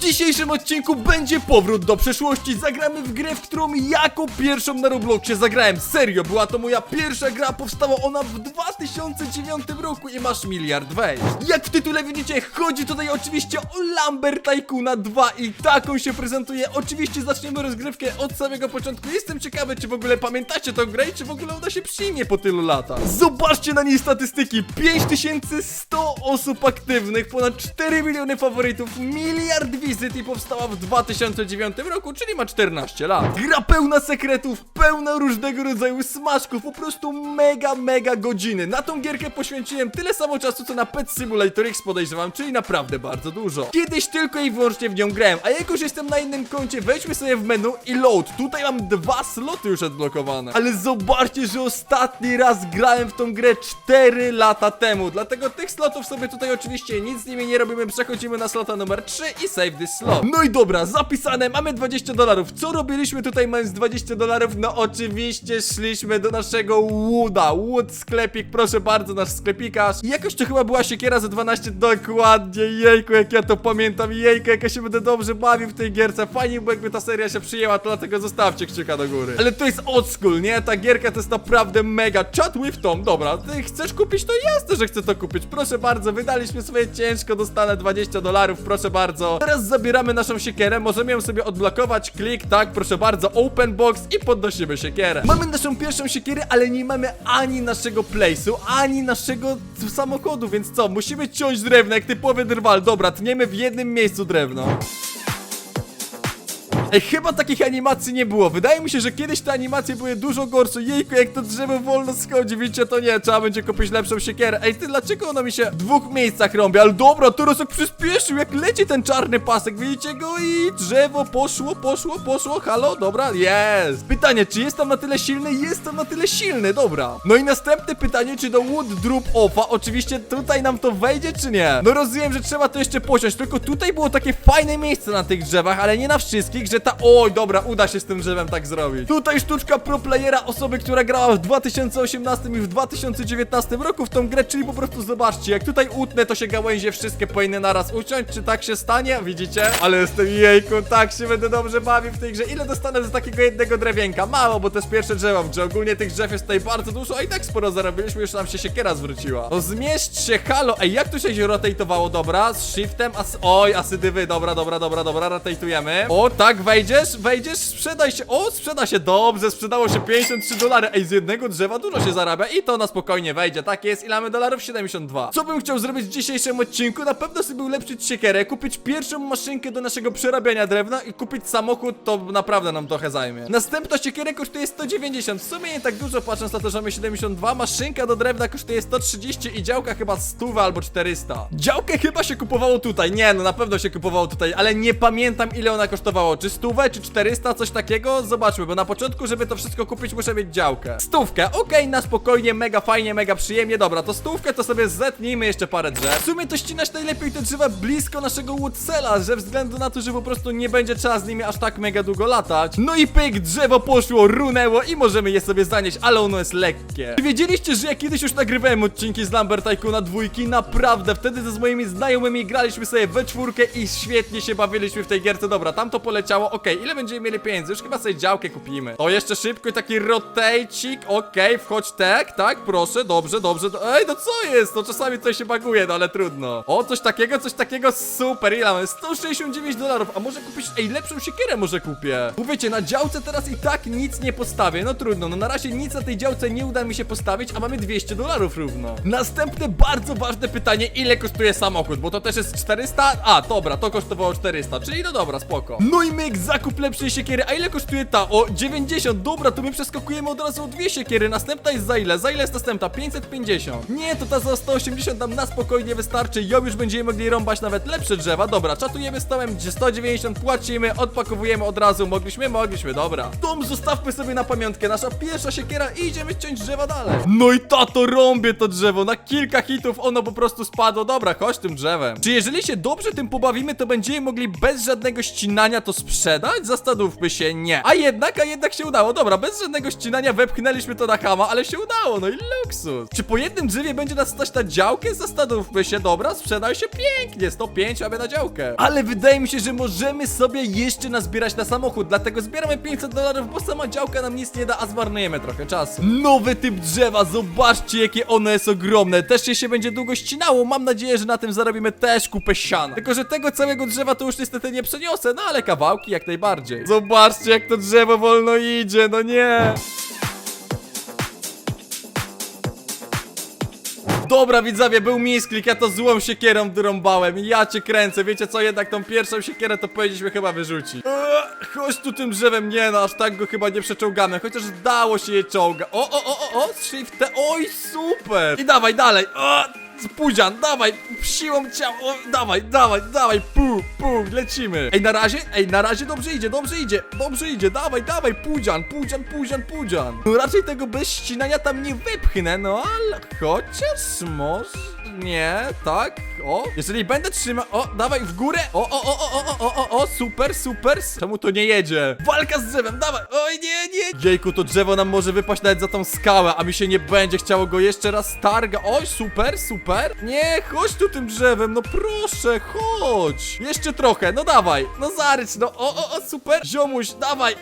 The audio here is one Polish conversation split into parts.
dzisiejszym odcinku będzie powrót do przeszłości. Zagramy w grę, w którą jako pierwszą na Robloxie zagrałem. Serio, była to moja pierwsza gra, powstała ona w 2009 roku i masz miliard wejść. Jak w tytule widzicie, chodzi tutaj oczywiście o Lambert Tycoona 2 i taką się prezentuje. Oczywiście zaczniemy rozgrywkę od samego początku. Jestem ciekawy, czy w ogóle pamiętacie tę grę i czy w ogóle ona się przyjmie po tylu latach. Zobaczcie na niej statystyki. 5100 osób aktywnych, ponad 4 miliony faworytów, miliard wizyt i powstała w 2009 roku, czyli ma 14 lat. Gra pełna sekretów, pełna różnego rodzaju smaczków, po prostu mega, mega godziny. Na tą gierkę poświęciłem tyle samo czasu, co na Pet Simulator X podejrzewam, czyli naprawdę bardzo dużo. Kiedyś tylko i wyłącznie w nią grałem, a jak już jestem na innym koncie, wejdźmy sobie w menu i load. Tutaj mam dwa sloty już odblokowane. Ale zobaczcie, że ostatni raz grałem w tą grę 4 lata temu, dlatego tych slotów sobie tutaj oczywiście nic z nimi nie robimy, przechodzimy na slota numer 3 i save this slot. No i dobra, zapisane, mamy 20 dolarów. Co robiliśmy tutaj mając 20 dolarów? No oczywiście szliśmy do naszego Wooda. Wood sklepik, proszę bardzo, nasz sklepikarz. I jakoś to chyba była siekiera za 12 dokładnie. Jejku, jak ja to pamiętam. Jejku, jak ja się będę dobrze bawił w tej gierce. Fajnie by jakby ta seria się przyjęła, to dlatego zostawcie kciuka do góry. Ale to jest old school, nie? Ta gierka to jest naprawdę mega. Chat with Tom, dobra, ty chcesz kupić to? Jasne, że chcę to kupić. Proszę bardzo, wydaliśmy swoje ciężko, dostanę 20 dolarów, proszę bardzo. Teraz zabieramy naszą siekierę, możemy ją sobie odblokować, klik, tak, proszę bardzo, open box i podnosimy siekierę. Mamy naszą pierwszą siekierę, ale nie mamy ani naszego place'u, ani naszego samochodu, więc co, musimy ciąć drewno jak typowy drwal. Dobra, tniemy w jednym miejscu drewno. Ej, chyba takich animacji nie było. Wydaje mi się, że kiedyś te animacje były dużo gorsze. Jejku, jak to drzewo wolno schodzi. Widzicie, to nie. Trzeba będzie kupić lepszą siekierę. Ej, ty, dlaczego ono mi się w dwóch miejscach rąbi? Ale dobra, teraz jak przyspieszył, jak leci ten czarny pasek. Widzicie go? I drzewo poszło, poszło, poszło. Halo? Dobra, jest. Pytanie, czy jest tam na tyle silny? Jest tam na tyle silny, dobra. No i następne pytanie, czy do Wood Drop Offa oczywiście tutaj nam to wejdzie, czy nie? No rozumiem, że trzeba to jeszcze posiąść, tylko tutaj było takie fajne miejsce na tych drzewach, ale nie na wszystkich, że ta... Oj, dobra, uda się z tym drzewem tak zrobić. Tutaj sztuczka pro playera, osoby, która grała w 2018 i w 2019 roku w tą grę, czyli po prostu zobaczcie, jak tutaj utnę, to się gałęzie wszystkie powinny naraz uciąć, czy tak się stanie? Widzicie? Ale jestem jejku, tak się będę dobrze bawił w tej grze. Ile dostanę za takiego jednego drewienka? Mało, bo to jest pierwsze drzewo grze. Ogólnie tych drzew jest tutaj bardzo dużo, a i tak sporo zarobiliśmy, już nam się siekiera zwróciła. No zmieść się, halo, ej, jak tu się rotate'owało, dobra? Z shiftem, as... oj, asydywy, dobra, dobra, dobra, dobra, rotate'ujemy. O, tak, wejdziesz, wejdziesz, sprzedaj się, o, sprzeda się, dobrze, sprzedało się 53 dolary, ej, z jednego drzewa dużo się zarabia i to na spokojnie wejdzie, tak jest, ile mamy dolarów? 72. Co bym chciał zrobić w dzisiejszym odcinku? Na pewno sobie ulepszyć siekierę, kupić pierwszą maszynkę do naszego przerabiania drewna i kupić samochód, to naprawdę nam trochę zajmie. Następna siekierę kosztuje 190, w sumie nie tak dużo, patrząc na to, że mamy 72, maszynka do drewna kosztuje 130 i działka chyba 100 albo 400. Działkę chyba się kupowało tutaj, nie, no na pewno się kupowało tutaj, ale nie pamiętam ile ona kosztowała, czy 100 czy 400, coś takiego? Zobaczmy, bo na początku, żeby to wszystko kupić, muszę mieć działkę. Stówkę, okej, na spokojnie, mega fajnie, mega przyjemnie, dobra, to stówkę to sobie zetnijmy jeszcze parę drzew. W sumie to ścinać najlepiej te drzewa blisko naszego Woodsela, że względu na to, że po prostu nie będzie trzeba z nimi aż tak mega długo latać. No i pyk, drzewo poszło, runęło i możemy je sobie zanieść, ale ono jest lekkie. Czy wiedzieliście, że ja kiedyś już nagrywałem odcinki z Lambert Tycoona dwójki? Naprawdę, wtedy z moimi znajomymi graliśmy sobie we czwórkę i świetnie się bawiliśmy w tej gierce. Dobra, tam to poleciało, okej, ile będziemy mieli pieniędzy? Już chyba sobie działkę kupimy. O, jeszcze szybko i taki rotajcik, okej, wchodź tak, tak, proszę, dobrze, dobrze. do- Ej, no co jest? No czasami coś się baguje, no ale trudno. O, coś takiego, coś takiego, super, ile mamy? 169 dolarów, a może kupić, ej, lepszą siekierę może kupię. Mówicie, na działce teraz i tak nic nie postawię, no trudno, no na razie nic na tej działce nie uda mi się postawić, a mamy 200 dolarów równo. Następne bardzo ważne pytanie, ile kosztuje samochód, bo to też jest 400? A, dobra, to kosztowało 400, czyli no dobra, spoko. No i myk, zakup lepszej siekiery, a ile kosztuje ta? O, 90, dobra, to my przeskakujemy od razu o dwie siekiery, następna jest za ile? Za ile jest następna? 550. Nie, to ta za 180 nam na spokojnie wystarczy, ją już będziemy mogli rąbać nawet lepsze drzewa, dobra, czatujemy z Tomem, gdzie 190 płacimy, odpakowujemy od razu, mogliśmy, mogliśmy, dobra. Tom zostawmy sobie na pamiątkę, nasza pierwsza siekiera i idziemy ciąć drzewa dalej. No i tato, rąbię to drzewo, na kilka hitów ono po prostu spadło, dobra, chodź tym drzewem. Czy jeżeli się dobrze tym pobawimy, to będziemy mogli bez żadnego ścinania to sprzedać sprzedać? Zastanówmy się, nie. A jednak, a jednak się udało. Dobra, bez żadnego ścinania wepchnęliśmy to na hama, ale się udało, no i luksus. Czy po jednym drzewie będzie nas stać na działkę? Zastanówmy się, dobra, sprzedaj się pięknie, 105 mamy na działkę. Ale wydaje mi się, że możemy sobie jeszcze nazbierać na samochód, dlatego zbieramy 500 dolarów, bo sama działka nam nic nie da, a zmarnujemy trochę czasu. Nowy typ drzewa, zobaczcie jakie ono jest ogromne. Też się, się będzie długo ścinało, mam nadzieję, że na tym zarobimy też kupę siana. Tylko, że tego całego drzewa to już niestety nie przeniosę, no ale kawałki jak najbardziej. Zobaczcie jak to drzewo wolno idzie, no nie. Dobra widzowie, był misklik, ja to złą siekierą drąbałem Ja cię kręcę, wiecie co, jednak tą pierwszą siekierę to powinniśmy chyba wyrzucić. Eee, Chodź tu tym drzewem, nie no, aż tak go chyba nie przeczołgamy Chociaż dało się je czołga. O, o, o, o, o, shift, oj super! I dawaj dalej, o, Pudzian, dawaj, siłą ciała, dawaj, dawaj, dawaj, pu, lecimy. Ej, na razie, ej, na razie dobrze idzie, dobrze idzie, dobrze idzie, dawaj, dawaj, pudzian, pudzian, pudzian, pudzian. No raczej tego bez ścinania tam nie wypchnę, no ale chociaż może, nie, tak, o, jeżeli będę trzymał, o, dawaj w górę, o, o, o, o, o, o, o, o, super, super, czemu to nie jedzie? Walka z drzewem, dawaj, oj, nie, nie, jejku, to drzewo nam może wypaść nawet za tą skałę, a mi się nie będzie chciało go jeszcze raz targa, oj, super, super, nie, chodź tu tym drzewem, no proszę, chodź, jeszcze trochę, no dawaj, no zarycz, no, o, o, o, super, ziomuś, dawaj,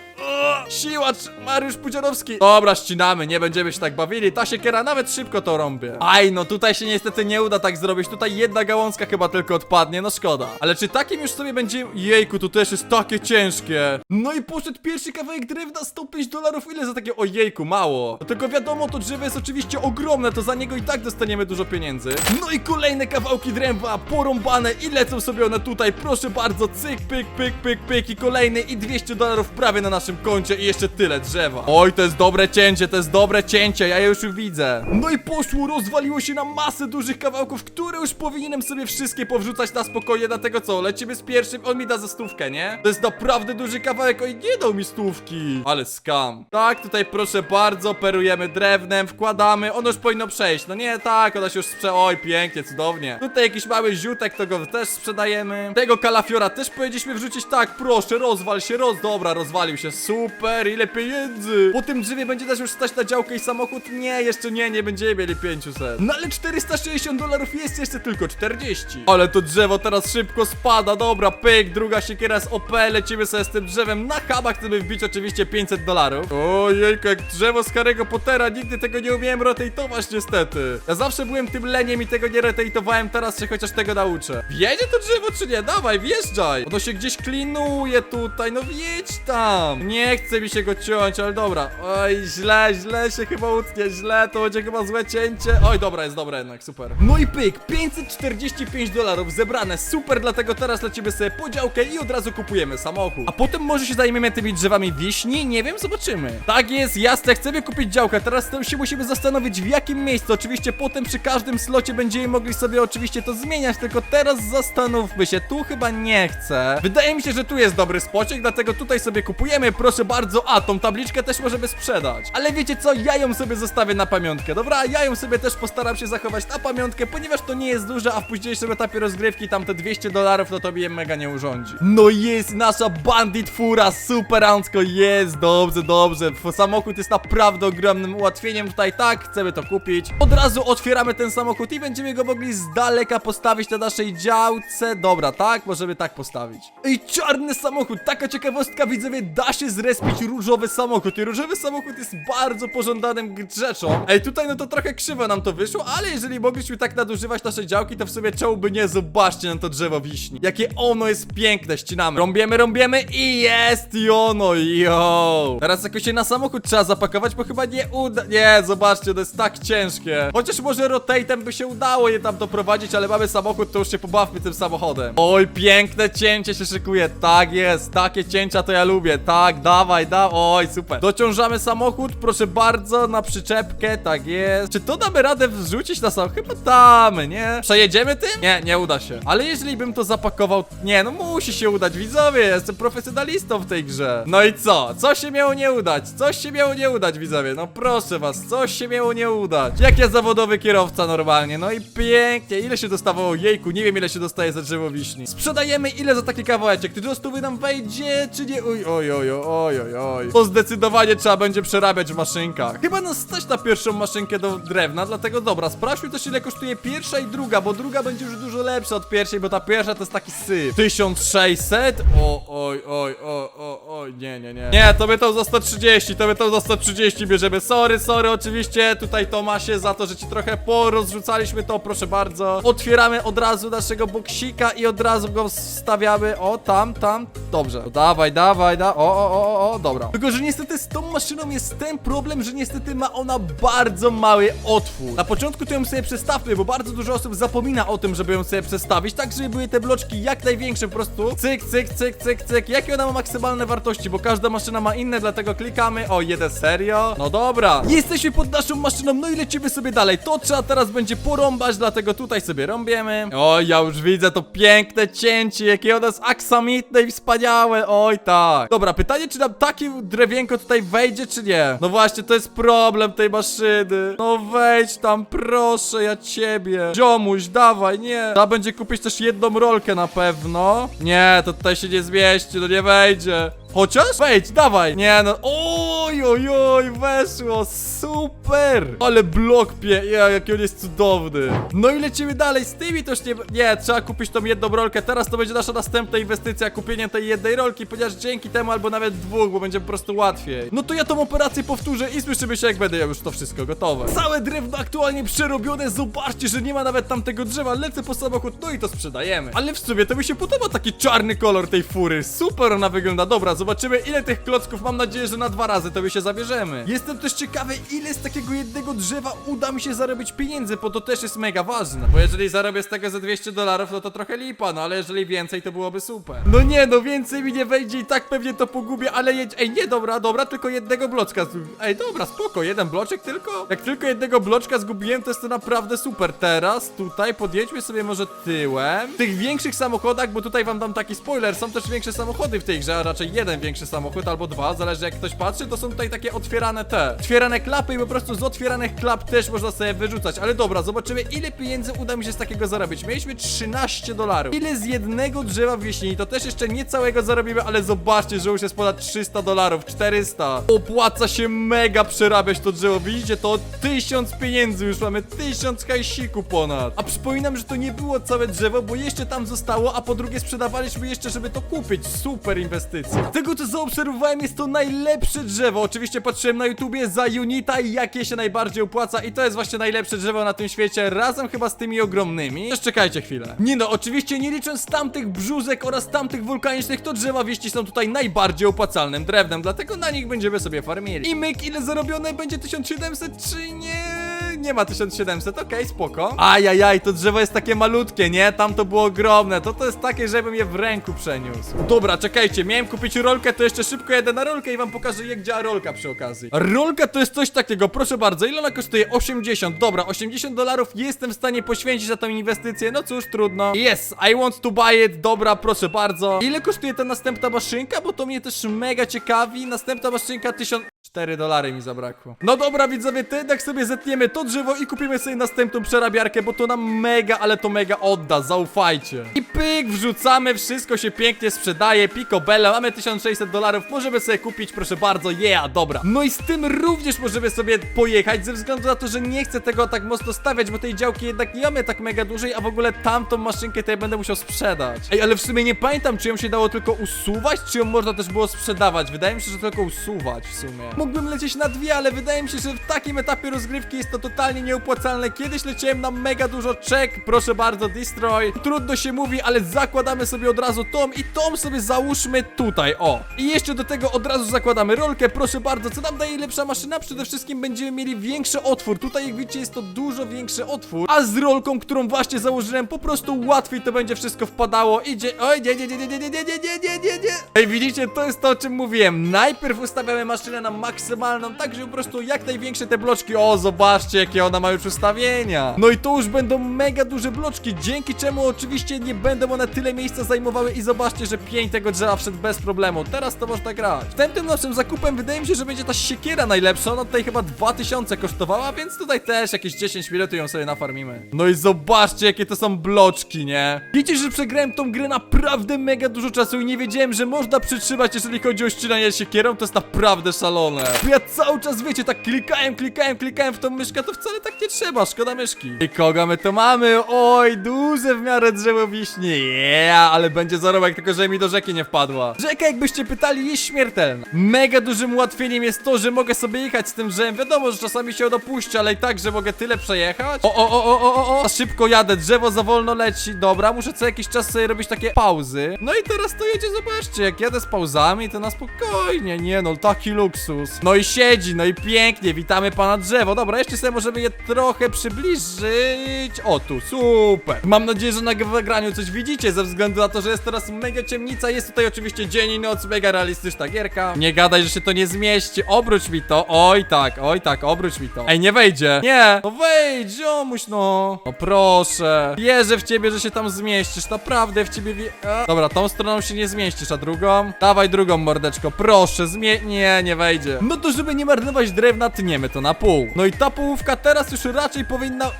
siłacz, Mariusz Pudzianowski, dobra, ścinamy, nie będziemy się tak bawili, ta siekiera nawet szybko to rąbie, aj, no tutaj się niestety nie uda tak zrobić, tutaj jedna gałązka chyba tylko odpadnie, no szkoda, ale czy takim już sobie będzie, jejku, to też jest takie ciężkie, no i poszedł pierwszy kawałek drewna, 105 dolarów, ile za takie, ojejku, mało, no tylko wiadomo, to drzewo jest oczywiście ogromne, to za niego i tak dostaniemy dużo pieniędzy, no i kolejne kawałki drewna, porąbane i lecą sobie one tutaj, proszę bardzo, cyk, pyk, pyk, pyk, pyk. I kolejny i 200 dolarów prawie na naszym koncie i jeszcze tyle drzewa. Oj, to jest dobre cięcie, to jest dobre cięcie, ja je już widzę. No i poszło, rozwaliło się na masę dużych kawałków, które już powinienem sobie wszystkie powrzucać na spokojnie, dlatego co, lecimy z pierwszym, on mi da za stówkę, nie? To jest naprawdę duży kawałek, oj, nie dał mi stówki. Ale skam. Tak, tutaj proszę bardzo, perujemy drewnem, wkładamy, ono już powinno przejść, no nie, tak, ono się już sprze... Oj, pięknie, cudownie. Tutaj jakiś mały ziutek, to go też sprzedajemy. Tego kalafiora też powinniśmy wrzucić, tak, proszę, rozwal się, roz... Dobra, rozwalił się, super, ile pieniędzy. Po tym drzewie będzie też już stać na działkę i samochód? Nie, jeszcze nie, nie będziemy mieli 500. No ale 460 dolarów jest jeszcze tylko 40. Ale to drzewo teraz szybko spada, dobra, pyk, druga siekiera z OP, lecimy sobie z tym drzewem. Na haba chcemy wbić oczywiście 500 dolarów. Ojejku, jak drzewo z Harry'ego Pottera, nigdy tego nie umiałem rotate'ować niestety. Ja zawsze byłem tym leniem i tego nie rotate'owałem, teraz się chociaż tego nauczę. Wjedzie to drzewo czy nie? Dawaj, wjeżdżaj. Ono się gdzieś klinuje tutaj, no wjedź tam. Nie chce mi się go ciąć, ale dobra. Oj, źle, źle się chyba utnie, źle, to będzie chyba złe cięcie. Oj, dobra, jest dobra jednak, super. No i pyk, 545 dolarów zebrane, super, dlatego teraz lecimy sobie po działkę i od razu kupujemy samochód. A potem może się zajmiemy tymi drzewami wiśni, nie wiem, zobaczymy. Tak jest, jasne, chcemy kupić działkę, teraz to się musimy zastanowić w jakim miejscu. Oczywiście potem przy każdym slocie będziemy mogli sobie oczywiście to zmieniać, tylko teraz zastanówmy się, tu chyba nie chcę. Wydaje mi się, że tu jest dobry spociek, dlatego tutaj sobie kupujemy, proszę bardzo, a tą tabliczkę też możemy sprzedać. Ale wiecie co, ja ją sobie zostawię na pamiątkę, dobra? Ja ją sobie też postaram się zachować na pamiątkę, ponieważ to nie jest duże, a w późniejszym etapie rozgrywki tam te 200 dolarów, no to mi je mega nie urządzi. No jest nasza bandit fura, super Ancko, jest, dobrze, dobrze. Samochód jest naprawdę ogromnym ułatwieniem tutaj, tak, chcemy to kupić. Od razu otwieramy ten samochód i będziemy go mogli z daleka postawić na naszej działce. Dobra, tak, możemy tak postawić. Ej, czarny samochód, taka ciekawostka, widzowie, da się zrespić różowy samochód i różowy samochód jest bardzo pożądanym rzeczą. Ej, tutaj no to trochę krzywo nam to wyszło, ale jeżeli mogliśmy tak nadużywać naszej działki, to w sumie czemu by nie, zobaczcie na to drzewo wiśni. Jakie ono jest piękne, ścinamy. Rąbiemy, rąbiemy i jest i ono, yo. Teraz jakoś się na samochód trzeba zapakować, bo chyba nie uda... Nie, zobaczcie, to jest tak ciężkie. Chociaż może rotatem by się udało je tam doprowadzić, ale mamy samochód, to już się pobawmy tym samochodem. Oj, piękne cięcie się szykuje, tak jest, takie cięcia to ja lubię, tak tak, dawaj, da. Oj, super. Dociążamy samochód, proszę bardzo, na przyczepkę, tak jest. Czy to damy radę wrzucić na samochód? Chyba damy, nie? Przejedziemy tym? Nie, nie uda się. Ale jeżeli bym to zapakował, nie, no musi się udać, widzowie, jestem profesjonalistą w tej grze. No i co? Co się miało nie udać? Coś się miało nie udać, widzowie, no proszę was, coś się miało nie udać. Jak ja zawodowy kierowca normalnie, no i pięknie. Ile się dostawało? Jejku, nie wiem ile się dostaje za drzewo wiśni. Sprzedajemy ile za taki kawałeczek? Ty do stówy nam wejdzie, czy nie? Oj, oj, oj, oj, oj, oj. To zdecydowanie trzeba będzie przerabiać w maszynkach. Chyba nas stać na pierwszą maszynkę do drewna, dlatego dobra, sprawdźmy też ile kosztuje pierwsza i druga, bo druga będzie już dużo lepsza od pierwszej, bo ta pierwsza to jest taki syf. 1600? O, oj, oj, oj, oj, oj, nie, nie, nie. Nie, to my to za 130, to my to za 130 bierzemy. Sorry, sorry, oczywiście tutaj Tomasie za to, że ci trochę porozrzucaliśmy to, proszę bardzo. Otwieramy od razu naszego boksika i od razu go wstawiamy. O, tam, tam. Dobrze. No, dawaj, dawaj, da. O, o, o, o, dobra. Tylko, że niestety z tą maszyną jest ten problem, że niestety ma ona bardzo mały otwór. Na początku to ją sobie przestawmy, bo bardzo dużo osób zapomina o tym, żeby ją sobie przestawić, tak żeby były te bloczki jak największe, po prostu cyk, cyk, cyk, cyk, cyk. Jakie ona ma maksymalne wartości, bo każda maszyna ma inne, dlatego klikamy. O, jeden serio? No dobra. Jesteśmy pod naszą maszyną, no i lecimy sobie dalej. To trzeba teraz będzie porąbać, dlatego tutaj sobie rąbiemy. O, ja już widzę to piękne cięcie, jakie ono jest aksamitne i wspaniałe. Oj, tak. Dobra, pytanie, czy nam takie drewienko tutaj wejdzie, czy nie? No właśnie, to jest problem tej maszyny. No wejdź tam, proszę, ja ciebie. Ziomuś, dawaj, nie. Trzeba będzie kupić też jedną rolkę na pewno. Nie, to tutaj się nie zmieści, no nie wejdzie. Chociaż? Wejdź, dawaj! Nie no, oj, oj, oj, weszło, super! Ale blok pie, ja, jaki on jest cudowny. No i lecimy dalej, z tymi też nie, nie, trzeba kupić tą jedną rolkę, teraz to będzie nasza następna inwestycja, kupienie tej jednej rolki, ponieważ dzięki temu albo nawet dwóch, bo będzie po prostu łatwiej. No to ja tą operację powtórzę i słyszymy się jak będę miał już to wszystko gotowe. Całe drewno aktualnie przerobione, zobaczcie, że nie ma nawet tamtego drzewa, lecę po samochód, no i to sprzedajemy. Ale w sumie to mi się podoba taki czarny kolor tej fury, super ona wygląda, dobra, zobaczymy ile tych klocków, mam nadzieję, że na dwa razy to my się zabierzemy. Jestem też ciekawy, ile z takiego jednego drzewa uda mi się zarobić pieniędzy, bo to też jest mega ważne. Bo jeżeli zarobię z tego ze 200 dolarów, no to trochę lipa, no ale jeżeli więcej, to byłoby super. No nie, no więcej mi nie wejdzie i tak pewnie to pogubię, ale jedź... Ej, nie, dobra, dobra, tylko jednego bloczka. Ej, dobra, spoko, jeden bloczek tylko? Jak tylko jednego bloczka zgubiłem, to jest to naprawdę super. Teraz tutaj podjedźmy sobie może tyłem. W tych większych samochodach, bo tutaj wam dam taki spoiler, są też większe samochody w tej grze, a raczej jeden większy samochód albo dwa, zależy jak ktoś patrzy, to są tutaj takie otwierane te. Otwierane klapy i po prostu z otwieranych klap też można sobie wyrzucać. Ale dobra, zobaczymy ile pieniędzy uda mi się z takiego zarobić. Mieliśmy 13 dolarów. Ile z jednego drzewa wieśni, to też jeszcze nie całego zarobimy, ale zobaczcie, że już jest ponad 300 dolarów, 400. Opłaca się mega przerabiać to drzewo, widzicie to? 1000 pieniędzy już mamy, 1000 hajsiku ponad. A przypominam, że to nie było całe drzewo, bo jeszcze tam zostało, a po drugie sprzedawaliśmy jeszcze, żeby to kupić. Super inwestycja. Tego co zaobserwowałem jest to najlepsze drzewo. Oczywiście patrzyłem na YouTubie za Unita i jakie się najbardziej opłaca i to jest właśnie najlepsze drzewo na tym świecie, razem chyba z tymi ogromnymi. Też czekajcie chwilę. Nie no, oczywiście nie licząc tamtych brzózek oraz tamtych wulkanicznych, to drzewa wieści są tutaj najbardziej opłacalnym drewnem, dlatego na nich będziemy sobie farmili. I myk, ile zarobione będzie 1700 czy nie? Nie ma 1700, okej, spoko. Ajajaj, to drzewo jest takie malutkie, nie? Tam to było ogromne, to to jest takie, żebym je w ręku przeniósł. Dobra, czekajcie, miałem kupić rolkę, to jeszcze szybko jedę na rolkę i wam pokażę, jak działa rolka przy okazji. Rolka to jest coś takiego, proszę bardzo, ile ona kosztuje? 80, dobra, 80 dolarów jestem w stanie poświęcić za tą inwestycję, no cóż, trudno. Yes, I want to buy it, dobra, proszę bardzo. Ile kosztuje ta następna maszynka, bo to mnie też mega ciekawi. Następna maszynka 1000... 4 dolary mi zabrakło. No dobra, widzowie, to jednak sobie zetniemy to drzewo i kupimy sobie następną przerabiarkę, bo to nam mega, ale to mega odda, zaufajcie. I pyk, wrzucamy, wszystko się pięknie sprzedaje, picobello, mamy 1600 dolarów, możemy sobie kupić, proszę bardzo, yeah, dobra. No i z tym również możemy sobie pojechać, ze względu na to, że nie chcę tego tak mocno stawiać, bo tej działki jednak nie mamy tak mega dużej, a w ogóle tamtą maszynkę ja będę musiał sprzedać. Ej, ale w sumie nie pamiętam, czy ją się dało tylko usuwać, czy ją można też było sprzedawać. Wydaje mi się, że tylko usuwać w sumie. Mógłbym lecieć na dwie, ale wydaje mi się, że w takim etapie rozgrywki jest to totalnie nieopłacalne. Kiedyś leciałem na mega dużo czek, proszę bardzo, destroy. Trudno się mówi, ale zakładamy sobie od razu tą i tą sobie załóżmy tutaj, o. I jeszcze do tego od razu zakładamy rolkę, proszę bardzo, co nam daje lepsza maszyna? Przede wszystkim będziemy mieli większy otwór. Tutaj jak widzicie jest to dużo większy otwór, a z rolką, którą właśnie założyłem, po prostu łatwiej to będzie wszystko wpadało. Idzie, oj, nie, nie, nie, nie, nie, nie, nie, nie, nie, nie. Ej, widzicie, to jest to, o czym mówiłem. Najpierw ustawiamy maszynę na maksymalną, tak żeby po prostu jak największe te bloczki. O, zobaczcie, jakie ona ma już ustawienia. No i to już będą mega duże bloczki, dzięki czemu oczywiście nie będą one tyle miejsca zajmowały i zobaczcie, że pień tego drzewa wszedł bez problemu. Teraz to można grać. Wstępnym naszym zakupem wydaje mi się, że będzie ta siekiera najlepsza. Ona tutaj chyba 2000 kosztowała, więc tutaj też jakieś 10 minut ją sobie nafarmimy. No i zobaczcie, jakie to są bloczki, nie? Wiecie, że przegrałem tą grę naprawdę mega dużo czasu i nie wiedziałem, że można przytrzymać, jeżeli chodzi o ścinanie siekierą. To jest naprawdę szalone. Bo ja cały czas, wiecie, tak klikałem, klikałem, klikałem w tą myszkę, to wcale tak nie trzeba, szkoda myszki. I kogo my to mamy? Oj, duże w miarę drzewo wiśni. Yeah, ale będzie zarobek, tylko że mi do rzeki nie wpadła. Rzeka, jakbyście pytali, jest śmiertelna. Mega dużym ułatwieniem jest to, że mogę sobie jechać z tym drzewem. Wiadomo, że czasami się dopuści, ale i tak, że mogę tyle przejechać. O, o, o, o, o, o, o, szybko jadę, drzewo za wolno leci. Dobra, muszę co jakiś czas sobie robić takie pauzy. No i teraz to jedzie, zobaczcie, jak jadę z pauzami, to na spokojnie, nie no, taki luksus. No i siedzi, no i pięknie, witamy pana drzewo. Dobra, jeszcze sobie możemy je trochę przybliżyć. O, tu, super. Mam nadzieję, że na nagraniu coś widzicie, ze względu na to, że jest teraz mega ciemnica. Jest tutaj oczywiście dzień i noc, mega realistyczna gierka. Nie gadaj, że się to nie zmieści. Obróć mi to. Oj tak, oj tak, obróć mi to. Ej, nie wejdzie. Nie, no wejdź, ziomuś, no. No proszę. Wierzę w ciebie, że się tam zmieścisz. Naprawdę w ciebie wie... Dobra, tą stroną się nie zmieścisz, a drugą? Dawaj drugą, mordeczko, proszę, zmie... Nie, nie wejdzie. No to żeby nie marnować drewna, tniemy to na pół. No i ta połówka teraz już raczej powinna... Eee,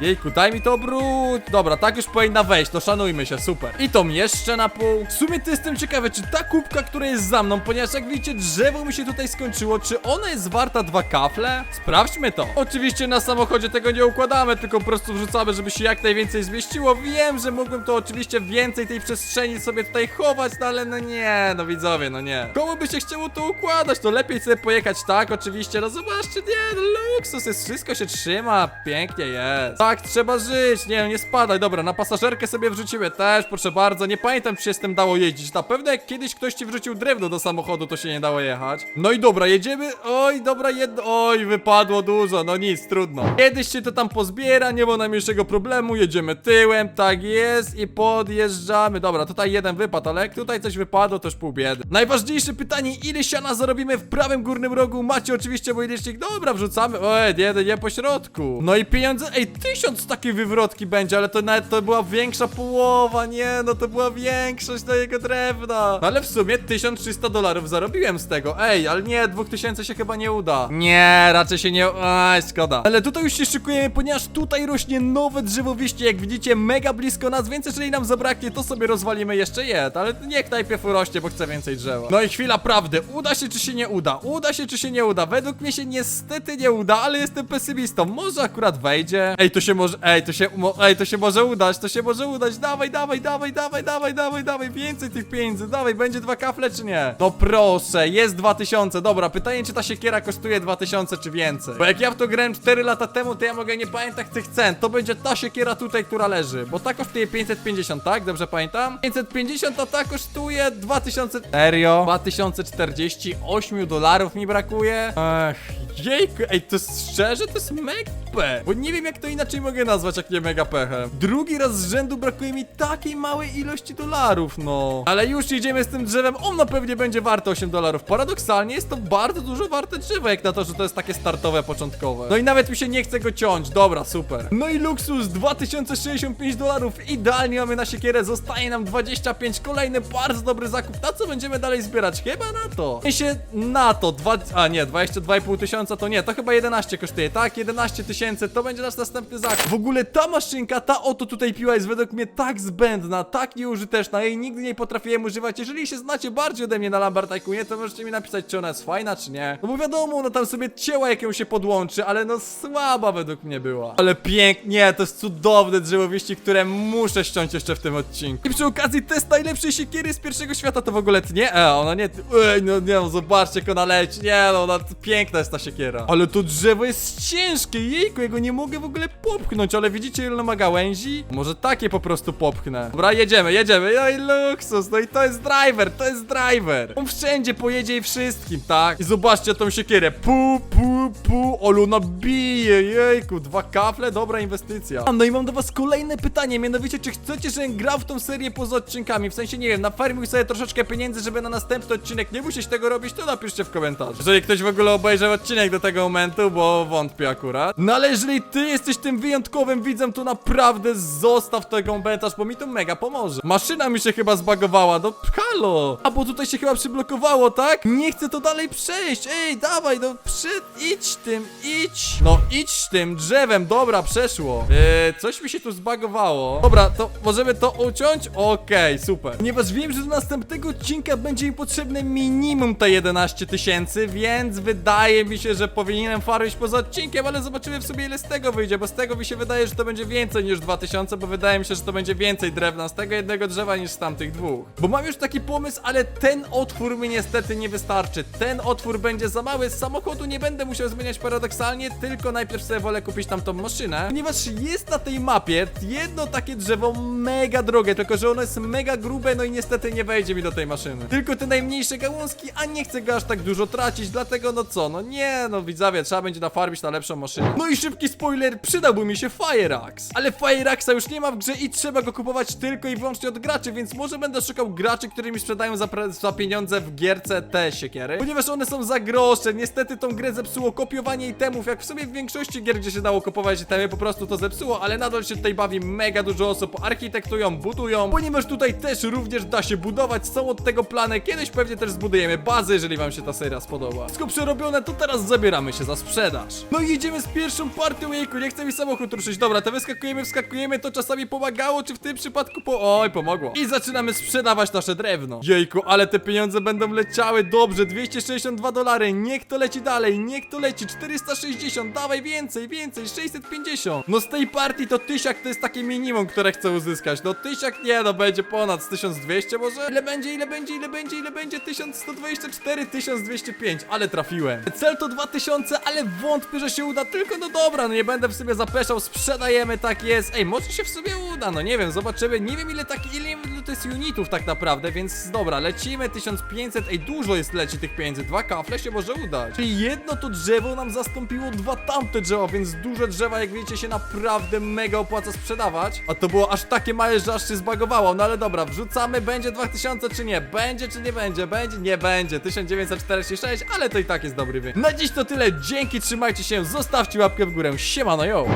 jejku, daj mi to obrót. Dobra, tak już powinna wejść, to szanujmy się, super. I tą jeszcze na pół. W sumie to jestem ciekawy, czy ta kubka, która jest za mną, ponieważ jak widzicie, drzewo mi się tutaj skończyło, czy ona jest warta dwa kafle? Sprawdźmy to. Oczywiście na samochodzie tego nie układamy, tylko po prostu wrzucamy, żeby się jak najwięcej zmieściło. Wiem, że mógłbym to oczywiście więcej tej przestrzeni sobie tutaj chować, no ale no nie, no widzowie, no nie. Komu by się chciało to układać, to lepiej sobie pojechać tak, oczywiście, no zobaczcie, nie, no luksus jest, wszystko się trzyma, pięknie jest. Tak, trzeba żyć, nie, nie spadaj, dobra, na pasażerkę sobie wrzuciły też, proszę bardzo, nie pamiętam, czy się z tym dało jeździć, na pewno jak kiedyś ktoś ci wrzucił drewno do samochodu, to się nie dało jechać. No i dobra, jedziemy, oj, dobra, jedno, oj, wypadło dużo, no nic, trudno. Kiedyś się to tam pozbiera, nie ma najmniejszego problemu, jedziemy tyłem, tak jest i podjeżdżamy, dobra, tutaj jeden wypadł, ale jak tutaj coś wypadło, już pół biedy. Najważniejsze pytanie, ile siana zarobimy w prawym górnym rogu, macie oczywiście mój licznik, dobra, wrzucamy, oj, nie, nie po środku. No i pieniądze, ej, tysiąc takiej wywrotki będzie, ale to nawet to była większa połowa, nie, no to była większość do jego drewna. No ale w sumie 1300 dolarów zarobiłem z tego, ej, ale nie, 2000 się chyba nie uda. Nie, raczej się nie, aj, szkoda. Ale tutaj już się szykujemy, ponieważ tutaj rośnie nowe drzewo wiśnie, jak widzicie, mega blisko nas, więc jeżeli nam zabraknie, to sobie rozwalimy jeszcze je, ale niech najpierw urośnie, bo chcę więcej drzewa. No i chwila prawdy, uda się czy się nie uda? Uda się czy się nie uda? Według mnie się niestety nie uda, ale jestem pesymistą. Może akurat wejdzie. Ej, to się może, ej, to się, ej, to się może udać, to się może udać. Dawaj, dawaj, dawaj, dawaj, dawaj, dawaj, dawaj, więcej tych pieniędzy, dawaj, będzie dwa kafle czy nie? No proszę, jest 2000, dobra, pytanie czy ta siekiera kosztuje 2000 czy więcej? Bo jak ja w to grałem 4 lata temu, to ja mogę nie pamiętać tych cen. To będzie ta siekiera tutaj, która leży, bo ta kosztuje 550, tak? Dobrze pamiętam? 550, a ta kosztuje 2000... Serio? 2048 dolarów mi brakuje? Ech, jejku, ej, to szczerze, to jest mega pech, bo nie wiem jak to inaczej mogę nazwać, jak nie mega pechem. Drugi raz z rzędu brakuje mi takiej małej ilości dolarów, no. Ale już idziemy z tym drzewem, ono pewnie będzie warte 8 dolarów. Paradoksalnie jest to bardzo dużo warte drzewo, jak na to, że to jest takie startowe, początkowe. No i nawet mi się nie chce go ciąć, dobra, super. No i luksus, 2065 dolarów, idealnie mamy na siekierę, zostaje nam 25, kolejny bardzo dobry zakup. Na co będziemy dalej zbierać? Chyba na to. W sensie na to, dwa, a nie, 22,5 tysiąca to nie, to chyba 11 kosztuje, tak? 11 tysięcy tysięcy, to będzie nasz następny zakup. W ogóle ta maszynka, ta oto tutaj piła jest według mnie tak zbędna, tak nieużyteczna, jej nigdy nie potrafiłem używać. Jeżeli się znacie bardziej ode mnie na Lambert Tycoonie, to możecie mi napisać, czy ona jest fajna, czy nie. No bo wiadomo, ona tam sobie cięła, jak ją się podłączy, ale no słaba według mnie była. Ale pięknie, to jest cudowne drzewowiści, które muszę ściąć jeszcze w tym odcinku. I przy okazji test najlepszej siekiery z pierwszego świata to w ogóle nie, e, ona nie, ej, no nie, no zobaczcie jak ona leci, nie no, ona, piękna jest ta siekiera. Ale to drzewo jest ciężkie, jejku, ja go nie mogę w ogóle popchnąć, ale widzicie ile ma gałęzi? Może takie po prostu popchnę. Dobra, jedziemy, jedziemy, no i luksus, no i to jest driver, to jest driver. On wszędzie pojedzie i wszystkim, tak? I zobaczcie tą siekierę, pu, pu, pu, olu, ona bije, jejku, dwa kafle, dobra inwestycja. A, No i mam do was kolejne pytanie, mianowicie, czy chcecie, żebym grał w tą serię poza odcinkami? W sensie, nie wiem, nafarmił sobie troszeczkę pieniędzy, żeby na następny odcinek nie musieć tego robić, to napiszcie w komentarzu. Jeżeli ktoś w ogóle obejrzał odcinek do tego momentu, bo wątpię akurat. No ale jeżeli ty jesteś tym wyjątkowym widzem, to naprawdę zostaw ten komentarz, bo mi to mega pomoże. Maszyna mi się chyba zbagowała, no halo. A bo tutaj się chyba przyblokowało, tak? Nie chcę to dalej przejść, ej, dawaj, no przy... idź tym, idź. No idź tym drzewem, dobra, przeszło. Eee, coś mi się tu zbagowało. Dobra, to możemy to uciąć? Okej, super. Ponieważ wiem, że do następnego odcinka będzie mi potrzebne minimum te 11 tysięcy, więc wydaje mi się, że powinienem farmić poza odcinkiem, ale zobaczymy w sobie ile z tego wyjdzie, bo z tego mi się wydaje, że to będzie więcej niż 2000, bo wydaje mi się, że to będzie więcej drewna z tego jednego drzewa niż z tamtych dwóch. Bo mam już taki pomysł, ale ten otwór mi niestety nie wystarczy. Ten otwór będzie za mały, z samochodu nie będę musiał zmieniać paradoksalnie, tylko najpierw sobie wolę kupić tamtą maszynę, ponieważ jest na tej mapie jedno takie drzewo mega drogie, tylko że ono jest mega grube, no i niestety nie wejdzie mi do tej maszyny. Tylko te najmniejsze gałązki, a nie chcę go aż tak dużo tracić, dlatego no co, no nie, no widzowie, trzeba będzie nafarmić na lepszą maszynę. No i szybki spoiler, przydałby mi się Fire Axe. Ale Fire Axa już nie ma w grze i trzeba go kupować tylko i wyłącznie od graczy, więc może będę szukał graczy, którzy mi sprzedają za, za pieniądze w gierce te siekiery, ponieważ one są za grosze. Niestety tą grę zepsuło kopiowanie itemów, jak w sumie w większości gier, gdzie się dało kupować itemy, po prostu to zepsuło, ale nadal się tutaj bawi mega dużo osób, architektują, budują, ponieważ tutaj też również da się budować, są od tego plany, kiedyś pewnie też zbudujemy bazę, jeżeli wam się ta seria spodoba. Wszystko przerobione, to teraz zabieramy się za sprzedaż. No i idziemy z pierwszą partią, jejku, nie chce mi samochód ruszyć, dobra, to wyskakujemy, wskakujemy, to czasami pomagało, czy w tym przypadku po... Oj, pomogło. I zaczynamy sprzedawać nasze drewno. Jejku, ale te pieniądze będą leciały dobrze, 262 dolary, niech to leci dalej, niech to leci, 460, dawaj więcej, więcej, 650. No z tej partii to tysiak to jest takie minimum, które chcę uzyskać, no tysiak nie, no będzie ponad z 1200 może? Ile będzie, ile będzie, ile będzie, ile będzie? 1124, 1205, ale trafiłem. Cel to 2000, ale wątpię, że się uda, tylko no dobra, no nie będę w sobie zapeszał, sprzedajemy, tak jest. Ej, może się w sobie uda, no nie wiem, zobaczymy, nie wiem ile tak, ile to jest unitów tak naprawdę, więc dobra, lecimy, 1500, ej, dużo jest leci tych pieniędzy, dwa kafle się może udać. Czyli jedno to drzewo nam zastąpiło dwa tamte drzewa, więc duże drzewa, jak widzicie, się naprawdę mega opłaca sprzedawać, a to było aż takie małe, że aż się zbagowało, no ale dobra, wrzucamy, będzie 2000 czy nie, będzie czy nie będzie, będzie, nie będzie, 1946, ale to i tak jest dobry wynik. Na dziś to tyle, dzięki, trzymajcie się, zostawcie łapkę w górę, siemano, yo!